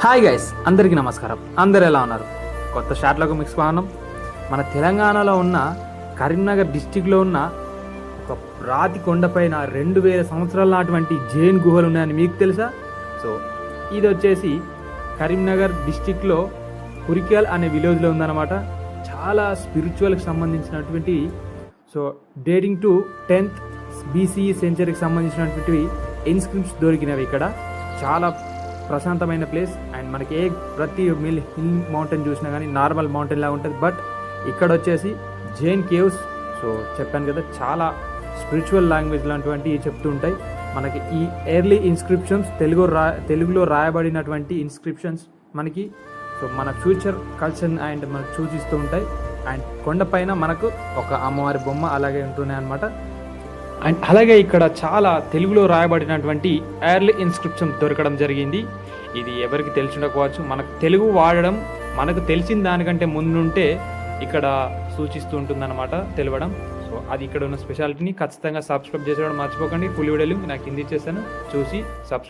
Hi guys అందరికీ నమస్కారం. అందరు ఎలా ఉన్నారు? కొత్త షాట్లకు మిక్స్ స్వాగతం. మన తెలంగాణలో ఉన్న కరీంనగర్ డిస్టిక్లో ఉన్న ఒక రాతి కొండపైన రెండు వేల సంవత్సరాల నాటువంటి జైన్ గుహలు ఉన్నాయని మీకు తెలుసా? సో ఇది వచ్చేసి కరీంనగర్ డిస్టిక్లో కురికల్ అనే విలేజ్లో ఉందన్నమాట. చాలా స్పిరిచువల్కి సంబంధించినటువంటి so dating to tenth BC సెంచరీకి సంబంధించినటువంటి ఇన్స్క్రిప్ట్స్ దొరికినవి ఇక్కడ. చాలా ప్రశాంతమైన ప్లేస్ అండ్ మనకి ఏ ప్రతి మిల్ హిల్ మౌంటైన్ చూసినా కానీ నార్మల్ మౌంటైన్ లాగా ఉంటుంది. బట్ ఇక్కడ వచ్చేసి జైన్ కేవ్స్ సో చెప్పాను కదా చాలా స్పిరిచువల్ లాంగ్వేజ్ లాంటివంటివి చెప్తూ ఉంటాయి. మనకి ఈ ఎర్లీ ఇన్స్క్రిప్షన్స్ తెలుగు రా తెలుగులో రాయబడినటువంటి ఇన్స్క్రిప్షన్స్ మనకి సో మన ఫ్యూచర్ కల్చర్ అండ్ మనకు సూచిస్తూ ఉంటాయి. అండ్ కొండపైన మనకు ఒక అమ్మవారి బొమ్మ అలాగే ఉంటున్నాయి అనమాట అండ్ అలాగే ఇక్కడ చాలా తెలుగులో రాయబడినటువంటి ఎర్లీ ఇన్స్క్రిప్షన్ దొరకడం జరిగింది. ఇది ఎవరికి తెలిసిండకపోవచ్చు మనకు తెలుగు వాడడం మనకు తెలిసిన దానికంటే ముందుంటే ఇక్కడ సూచిస్తూ ఉంటుందన్నమాట తెలవడం. సో అది ఇక్కడ ఉన్న స్పెషాలిటీని ఖచ్చితంగా సబ్స్క్రైబ్ చేసుకోవడం మర్చిపోకండి. ఫుల్ వీడియోలు నాకు కింద ఇచ్చేస్తాను. చూసి సబ్స్క్రైబ్